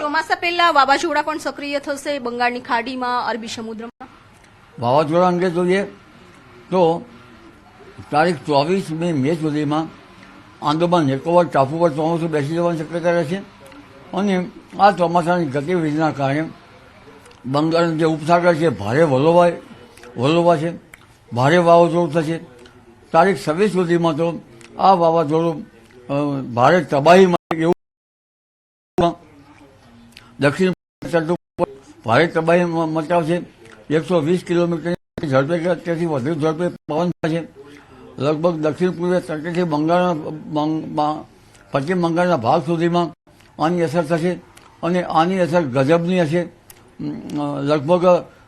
ચોમાસા પહેલા વાવાઝોડા પણ સક્રિય થશે બંગાળની ખાડીમાં અરબી સમુદ્રમાં. વાવાઝોડા અંગે જોઈએ તો તારીખ ચોવીસ મે મે સુધીમાં આંદોમાન નિકોબાર ટાપુ પર ચોમાસું બેસી જવાની શક્યતા રહેશે અને આ ચોમાસાની ગતિવિધિના કારણે બંગાળનો જે ઉપસાગર છે ભારે વલોવાય વલોવા છે ભારે વાવાઝોડું થશે. તારીખ છવ્વીસ સુધીમાં તો આ વાવાઝોડું ભારે તબાહીમાં એવું દક્ષિણ ઉપર ભારે તબાહી મચાવશે એકસો વીસ કિલોમીટરની ઝડપે તેથી વધુ ઝડપે પવન થશે લગભગ દક્ષિણ પૂર્વે તટેથી બંગાળના પશ્ચિમ બંગાળના ભાગ સુધીમાં આની અસર થશે અને આની અસર ગજબની હશે. લગભગ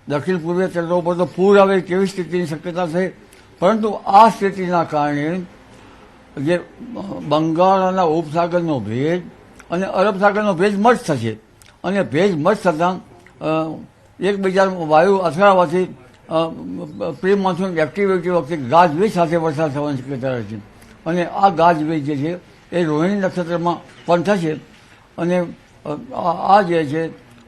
દક્ષિણ પૂર્વે તટો ઉપર તો પૂર આવે તેવી સ્થિતિની શક્યતા છે? પરંતુ આ સ્થિતિના કારણે જે બંગાળના ઉપસાગરનો ભેજ અને અરબ સાગરનો ભેજ મર્જ થશે. અને ભેજ મત થતાં અ, એકબીજા વાયુ અથડાવાથી પ્રી મોન્સૂન એક્ટિવિટી વખતે ગાજવીજ સાથે વરસાદ થવાની શક્યતા રહે છે. અને આ ગાજવીજ જે છે એ રોહિણી નક્ષત્રમાં પણ થશે. અને આ જે છે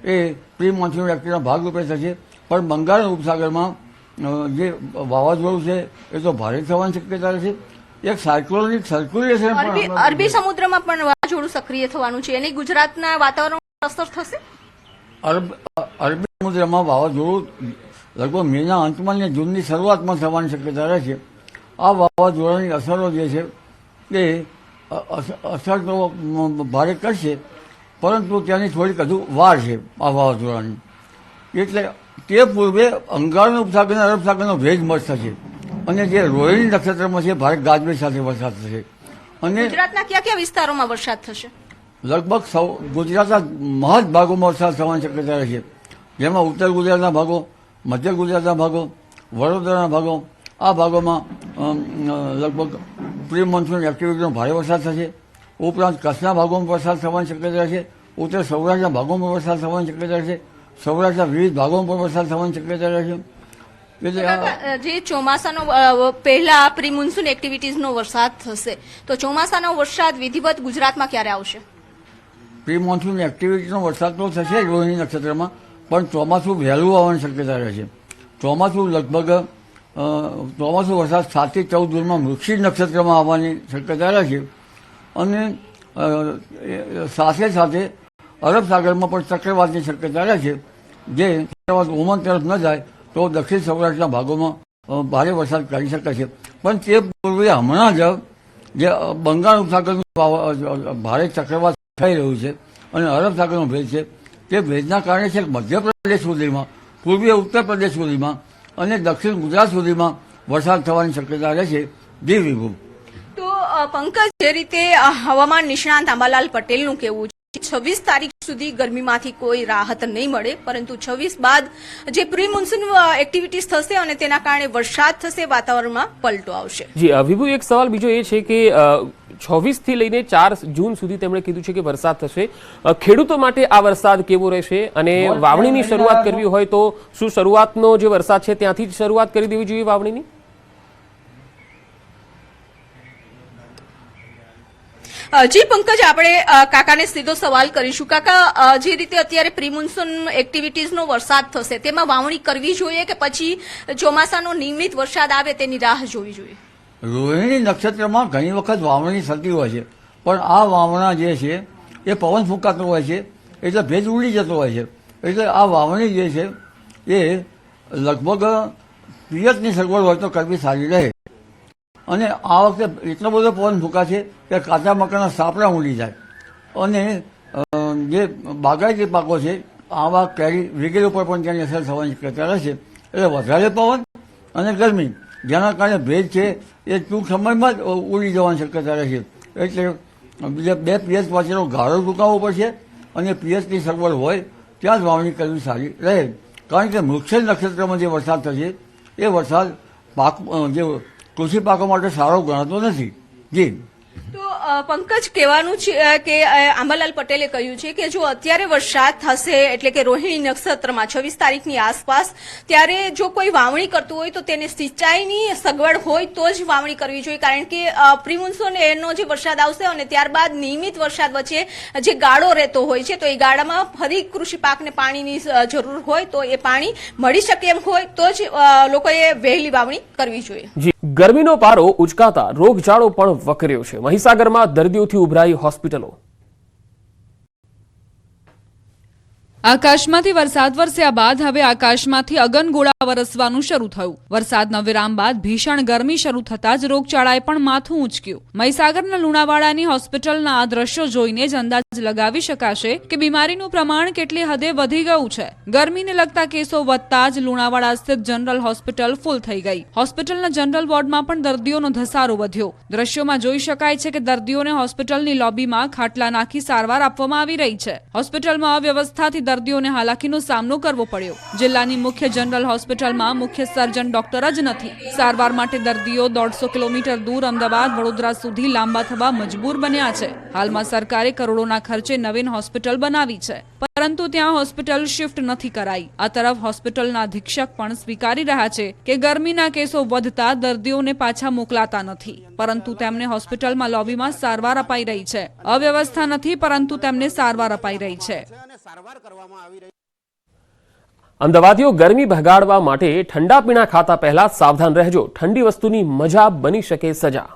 એ પ્રી મોન્સૂન એક્ટિવના ભાગરૂપે થશે. પણ બંગાળ ઉપસાગરમાં જે વાવાઝોડું છે એ તો ભારે થવાની શક્યતા રહેશે એક સાયક્લોનિક સર્ક્યુલેશન અરબી અરબી સમુદ્રમાં પણ વાવાઝોડું સક્રિય થવાનું છે. એની ગુજરાતના વાતાવરણ અસર થશે? અરબ અરબી સમુદ્રમાં વાવાઝોડું લગભગ મેના અંતમાં ને જૂનની શરૂઆતમાં થવાની શક્યતા રહે છે આ વાવાઝોડાની અસરો જે છે તે અસર તો ભારે કરશે પરંતુ ત્યાંની થોડીક હજુ વાર છે આ વાવાઝોડાની. એટલે તે પૂર્વે અંગારનો ઉપસાગર અને અરબ સાગરનો ભેજ મસ્ત થશે અને જે રોહિણી નક્ષત્રમાં છે ભારે ગાજવીજ સાથે વરસાદ થશે. અને ગુજરાતના કયા કયા વિસ્તારોમાં વરસાદ થશે? લગભગ સૌ ગુજરાતના મહદ ભાગોમાં વરસાદ થવાની શક્યતા છે. જેમાં ઉત્તર ગુજરાતના ભાગો, મધ્ય ગુજરાતના ભાગો, વડોદરાના ભાગો, આ ભાગોમાં લગભગ પ્રી મોન્સૂન એક્ટિવિટીનો ભારે વરસાદ થશે. ઉપરાંત કચ્છના ભાગોમાં વરસાદ થવાની શક્યતા રહેશે. ઉત્તર સૌરાષ્ટ્રના ભાગોમાં વરસાદ થવાની શક્યતા રહેશે. સૌરાષ્ટ્રના વિવિધ ભાગોમાં પણ વરસાદ થવાની શક્યતા રહેશે. જે ચોમાસાનો પહેલા પ્રી મોન્સૂન એક્ટિવિટીઝનો વરસાદ થશે, તો ચોમાસાનો વરસાદ વિધિવત ગુજરાતમાં ક્યારે આવશે? પ્રી મોન્સૂન એક્ટિવિટીનો વરસાદ તો થશે જ રોહિણી નક્ષત્રમાં, પણ ચોમાસું વહેલું આવવાની શક્યતા રહે છે. ચોમાસું લગભગ ચોમાસું વરસાદ સાતથી ચૌદ જૂનમાં વૃક્ષિક નક્ષત્રમાં આવવાની શક્યતા રહે છે. અને સાથે સાથે અરબ સાગરમાં પણ ચક્રવાતની શક્યતા રહે છે. જે ચક્રવાત ઓમન તરફ ન જાય તો દક્ષિણ સૌરાષ્ટ્રના ભાગોમાં ભારે વરસાદ કરી શકે છે. પણ તે પૂર્વે હમણાં જ જે બંગાળ ઉપસાગરનું ભારે ચક્રવાત થઈ રહ્યું છે. અને અરબ સાગરનો ભેજ છે તે ભેજના કારણે છે મધ્યપ્રદેશ સુધીમાં, પૂર્વીય ઉત્તર પ્રદેશ સુધીમાં અને દક્ષિણ ગુજરાત સુધીમાં વરસાદ થવાની શક્યતા રહેશે દીવ વિભૂ. તો પંકજ, જે રીતે હવામાન નિષ્ણાંત આંબાલાલ પટેલનું કહેવું છે છવ્વીસ તારીખ સુધી ગરમીમાંથી કોઈ રાહત નહીં મળે પરંતુ છવ્વીસ બાદ જે પ્રી મોન્સૂન એક્ટિવિટીઝ થશે અને તેના કારણે વરસાદ થશે વાતાવરણમાં પલટો આવશે. જી વિભુ એક સવાલ બીજો એ છે કે છવ્વીસથી લઈને ચાર જૂન સુધી તેમણે કીધું છે કે વરસાદ થશે. ખેડૂતો માટે આ વરસાદ કેવો રહેશે? અને વાવણીની શરૂઆત કરવી હોય તો શું શરૂઆતનો જે વરસાદ છે ત્યાંથી જ શરૂઆત કરી દેવી જોઈએ વાવણીની? જી, પંકજ, આપણે કાકાને સીધો સવાલ કરીશું. કાકા જે રીતે અત્યારે પ્રિમોન્સૂન એક્ટિવિટીઝનો વરસાદ થશે, તેમાં વાવણી કરવી જોઈએ કે પછી ચોમાસાનો નિયમિત વરસાદ આવે તેની રાહ જોવી જોઈએ? રોહિણી નક્ષત્રમાં ઘણી વખત વાવણી થતી હોય છે, પણ આ વાવણા જે છે, એ પવન ફૂંકાતો હોય છે, એટલે ભેજ ઉડી જતો હોય છે. એટલે આ વાવણી જે છે, એ લગભગ પિયતની સગવડ હોય તો કરવી સારી રહે. અને આ વખતે એટલો બધો પવન ફૂંકાશે કે કાચા મકાના સાપડા ઉડી જાય. અને જે બાગાયતી પાકો છે, આવા કેરી વગેરે ઉપર પણ તેની અસર થવાની શક્યતા રહેશે. એટલે વધારે પવન અને ગરમી, જેના કારણે ભેજ છે, એ ટૂંક સમયમાં જ ઉડી જવાની શક્યતા રહેશે. એટલે બીજા બે પીએચ વચ્ચેનો ગાળો ચૂકવવો પડશે અને પીએચની સગવડ હોય ત્યાં જ વાવણી કરવી સારી રહે. કારણ કે મૃક્ષ નક્ષત્રમાં જે વરસાદ થશે, એ વરસાદ પાક જે કૃષિ પાકો માટે સારો ગણાતો નથી. જી. તો પંકજ કહેવાનું છે કે આંબાલાલ પટેલે કહ્યું છે કે જો અત્યારે વરસાદ થશે એટલે કે રોહિણી નક્ષત્રમાં છવ્વીસ તારીખની આસપાસ ત્યારે જો કોઈ વાવણી કરતું હોય તો તેને સિંચાઈની સગવડ હોય તો જ વાવણી કરવી જોઈએ. કારણ કે પ્રિમુન્સોન એનો જે વરસાદ આવશે અને ત્યારબાદ નિયમિત વરસાદ વચ્ચે જે ગાળો રહેતો હોય છે તો એ ગાળામાં ફરી કૃષિ પાકને પાણીની જરૂર હોય તો એ પાણી મળી શકે એમ હોય તો જ લોકોએ વહેલી વાવણી કરવી જોઈએ. જી. ગરમીનો પારો ઉચકાતા રોગચાળો પણ વકર્યો છે. મહીસાગરમાં દર્દીઓથી ઉભરાઈ હોસ્પિટલો. આકાશમાંથી વરસાદ વરસ્યા બાદ હવે આકાશમાંથી અગનગોળા વરસવાનું શરૂ થયું. વરસાદના વિરામ બાદ ભીષણ ગરમી શરૂ થતા જ રોગચાળાએ પણ માથું ઊંચક્યું. મહીસાગરના લુણાવાડાની હોસ્પિટલના આ દ્રશ્યો જોઈને જ અંદાજ લગાવી શકાશે કે બીમારીનું પ્રમાણ કેટલી હદે વધી ગયું છે. ગરમીને લગતા કેસો વધતા જ લુણાવાડા સ્થિત જનરલ હોસ્પિટલ ફૂલ થઈ ગઈ. હોસ્પિટલના જનરલ વોર્ડમાં પણ દર્દીઓનો ધસારો વધ્યો. દ્રશ્યોમાં જોઈ શકાય છે કે દર્દીઓને હોસ્પિટલની લોબીમાં ખાટલા નાખી સારવાર આપવામાં આવી રહી છે. હોસ્પિટલમાં અવ્યવસ્થાથી દર્દીઓને હાલાકીનો સામનો કરવો પડ્યો. જિલ્લાની મુખ્ય જનરલ હોસ્પિટલમાં મુખ્ય સર્જન ડોક્ટર જ નથી. સારવાર માટે દર્દીઓ દોઢસો કિલોમીટર દૂર અમદાવાદ વડોદરા સુધી લાંબા થવા મજબૂર બન્યા છે. હાલમાં સરકારે કરોડોના ખર્ચે નવીન હોસ્પિટલ બનાવી છે. પરંતુ ત્યાં હોસ્પિટલ શિફ્ટ નથી કરાઈ. આ તરફ હોસ્પિટલના અધિક્ષક પણ સ્વીકારી રહ્યા છે કે ગરમીના કેસો વધતા દર્દીઓને પાછા મોકલાતા નથી. પરંતુ તેમને હોસ્પિટલમાં લોબીમાં સારવાર અપાઈ રહી છે. અવ્યવસ્થા નથી, પરંતુ તેમને સારવાર અપાઈ રહી છે. અમદાવાદીઓ ગરમી ભગાડવા માટે ઠંડા પીણા ખાતા પહેલા સાવધાન રહેજો. ઠંડી વસ્તુની મજા બની શકે સજા.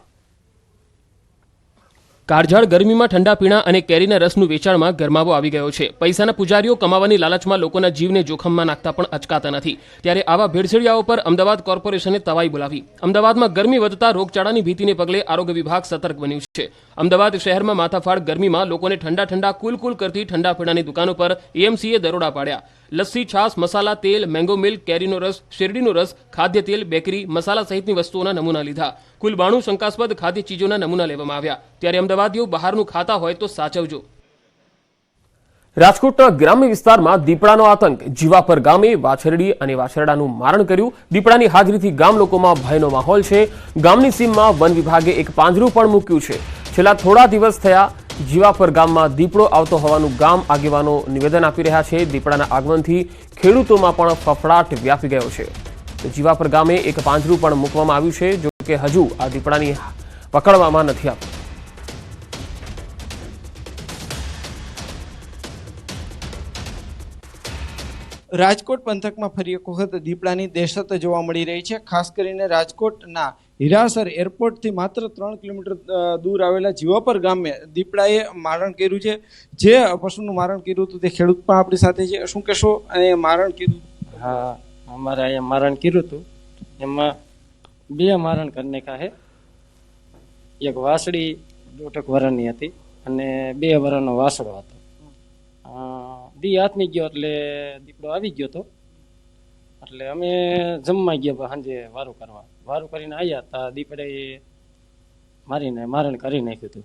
કાળઝાળ ગરમીમાં ઠંડા પીણા અને કેરીના રસનું વેચાણમાં ગરમાવો આવી ગયો છે. પૈસાના પૂજારીઓ કમાવાની લાલચમાં લોકોના જીવને જોખમમાં નાખતા પણ અચકાતા નથી. ત્યારે આવા ભેળસેળિયાઓ પર અમદાવાદ કોર્પોરેશને તવાઈ બોલાવી. અમદાવાદમાં ગરમી વધતા રોગચાળાની ભીતિને પગલે આરોગ્ય વિભાગ સતર્ક બન્યું છે. અમદાવાદ શહેરમાં માથાફાડ ગરમીમાં લોકોને ઠંડા ઠંડા કુલ કુલ કરતી ઠંડા પીણાની દુકાનો પર એએમસીએ દરોડા પાડ્યા. લસ્સી છાસ મસાલા, તેલ, મેંગો મિલ્ક, કેરીનો રસ, શેરડીનો રસ, ખાદ્ય તેલ, બેકરી, મસાલા સહિતની વસ્તુઓના નમૂના લીધા. કુલ બાણું શંકાસ્પદ ખાદ્ય ચીજોના નમૂના લેવામાં આવ્યા. ત્યારે અમદાવાદીઓ બહારનું ખાતા હોય તો સાચવજો. રાજકોટના ગ્રામ્ય વિસ્તારમાં દીપડાનો આતંક. જીવાપર ગામે વાછરડી અને વાછરડાનું મારણ કર્યું. દીપડાની હાજરીથી ગામ લોકોમાં ભયનો માહોલ છે. ગામની સીમમાં વન વિભાગે એક પાંજરું પણ મૂક્યું છે. છેલ્લા થોડા દિવસ થયા જીવાપર ગામમાં દીપડો આવતો હોવાનું ગામ આગેવાનો નિવેદન આપી રહ્યા છે. દીપડાના આગમનથી ખેડૂતોમાં પણ ફફડાટ વ્યાપી ગયો છે. જીવાપર ગામે એક પાંજરું પણ મૂકવામાં આવ્યું છે, જો કે હજુ આ દીપડાની પકડવામાં નથી આવતું. રાજકોટ પંથકમાં ફરી એક વખત દીપડાની દહેશત જોવા મળી રહી છે. ખાસ કરીને રાજકોટના હિરાસર એરપોર્ટથી માત્ર ત્રણ કિલોમીટર દૂર આવેલા જીવાપર ગામે દીપડાએ મારણ કર્યું છે. જે પશુનું મારણ કર્યું હતું તે ખેડૂત પણ આપણી સાથે છે. શું કહેશો? અને મારણ કર્યું? હા, અમારે અહીંયા મારણ કર્યું હતું. એમાં બે મારણ કરી કાહે એક વાસળી દોઢક વરણની હતી અને બે વરણનો વાસળો હતો. દી હાથમી ગયો એટલે દીપડો આવી ગયો હતો. એટલે અમે જમવા ગયા સાંજે વારું કરવા. વારું કરીને આવ્યા હતા દીપડાએ મારીને મારણ કરી નાખ્યું હતું.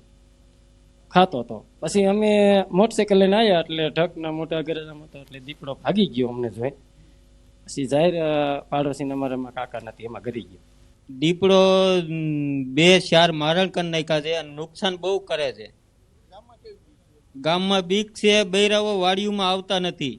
ખાતો હતો પછી અમે મોટરસાઇકલ લઈને આવ્યા એટલે ઢકના મોટા ગરેજામાં હતો એટલે દીપડો ભાગી ગયો અમને જોઈ. પછી જાહેર પાડોશીને અમારામાં કાકા નથી, એમાં ગરી ગયો. દીપડો બે ચાર મારણ કરી નાખ્યા છે અને નુકસાન બહુ કરે છે. ગામમાં બીક છે, બૈરાઓ વાડીઓમાં આવતા નથી.